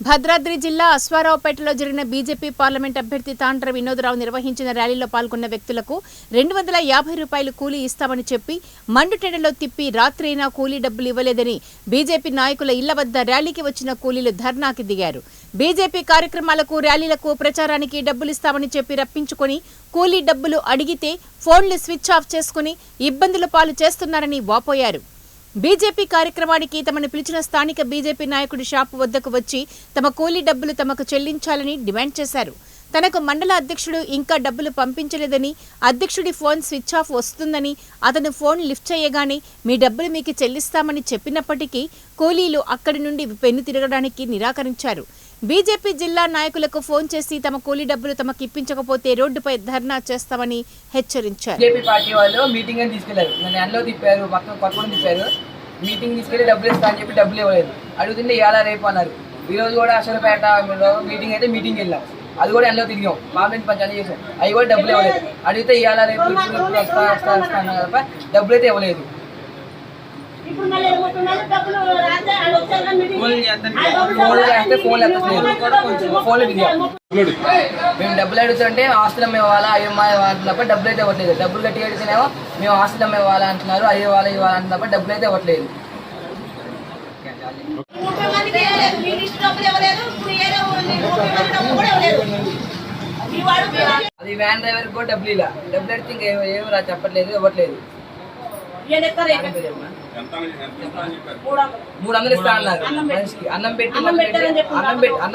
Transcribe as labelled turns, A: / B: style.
A: భద్రాద్రి జిల్లా అశ్వారావుపేటలో జరిగిన BJP parliament అభ్యర్థి తాండ్ర వినోదరావు నిర్వహించిన ర్యాలీలో పాల్గొన్న వ్యక్తులకు రెండు వందల యాభై రూపాయలు కూలీ ఇస్తామని చెప్పి మండుటెండలో తిప్పి రాత్రైనా కూలీ డబ్బులు ఇవ్వలేదని బీజేపీ నాయకుల ఇళ్ళ వద్ద ర్యాలీకి వచ్చిన కూలీలు ధర్నాకి దిగారు. బీజేపీ కార్యక్రమాలకు ర్యాలీలకు ప్రచారానికి డబ్బులు ఇస్తామని చెప్పి రప్పించుకొని కూలీ డబ్బులు అడిగితే ఫోన్లు స్విచ్ ఆఫ్ చేసుకుని ఇబ్బందుల పాలు చేస్తున్నారని వాపోయారు. బీజేపీ కార్యక్రమానికి తమను పిలిచిన స్థానిక బీజేపీ నాయకుడి షాపు వద్దకు వచ్చి తమ కూలీ డబ్బులు తమకు చెల్లించాలని డిమాండ్ చేశారు. తనకు మండల అధ్యక్షుడు ఇంకా డబ్బులు పంపించలేదని అధ్యక్షుడి ఫోన్ స్విచ్ ఆఫ్ వస్తుందని అతను ఫోన్ లిఫ్ట్ చేయగానే మీ డబ్బులు మీకు చెల్లిస్తామని చెప్పినప్పటికీ కూలీలు అక్కడి నుండి పెన్ను తిరగడానికి నిరాకరించారు. బీజేపీ జిల్లా నాయకులకు ఫోన్ చేసి తమ కూలీ డబ్బులు తమకు ఇప్పించకపోతే రోడ్డుపై ధర్నా చేస్తామని హెచ్చరించారు.
B: బీజేపీ పార్టీ వాళ్ళు మీటింగ్ అని తీసుకెళ్ళారు. నన్ను ఎండలో తిప్పారు పక్కన కొత్తగా తిప్పారు. మీటింగ్ తీసుకెళ్ళి డబ్బులు ఇస్తా అని చెప్పి డబ్బులు ఇవ్వలేదు. అడుగుతుంటే ఇవాళ రేపు అన్నారు. ఈ రోజు కూడా అసలుపేట మీటింగ్ అయితే మీటింగ్ వెళ్ళాం. అది కూడా ఎండలో తిరిగాం. మామిడి పంచాయతీ చేసాం అవి కూడా డబ్బులు ఇవ్వలేదు. అడిగితే ఇవాళ రేపు వస్తా వస్తా వస్తా అన్నారు తప్ప డబ్బులు అయితే ఇవ్వలేదు.
C: ఇప్పుడు మళ్ళీ? డబ్బులు వాళ్ళు వచ్చారు కదా మీటింగ్.
B: ఫోన్లు చేస్తే ఎత్తలేదు తిరిగాం మేము డబ్బులు అడుగుతుంటే హాస్టల్ అమ్మే ఇవ్వాలా అవి అమ్మా ఇవ్వాలి తప్ప డబ్బులు అయితే ఇవ్వట్లేదు. డబ్బులు కట్టి అడిగితేనేమో మేము హాస్టల్ అమ్మే ఇవ్వాలా అంటున్నారు అవి ఇవ్వాలి ఇవ్వాలి అంటున్నారు తప్ప డబ్బులు అయితే ఇవ్వట్లేదు. అది వ్యాన్ డ్రైవర్ కూడా డబ్బులు ఇలా డబ్బులు అడిగితే ఇంకా ఏం- ఏం రా చెప్పట్లేదు ఇవ్వట్లేదు.
C: మూడు వందలు.
B: ఇస్తా అన్నారు
C: అన్నం పెట్టి.
B: అన్నం పెట్టి
C: అన్నం పెట్టారని చెప్పి
B: అన్నం పెట్టి అన్నం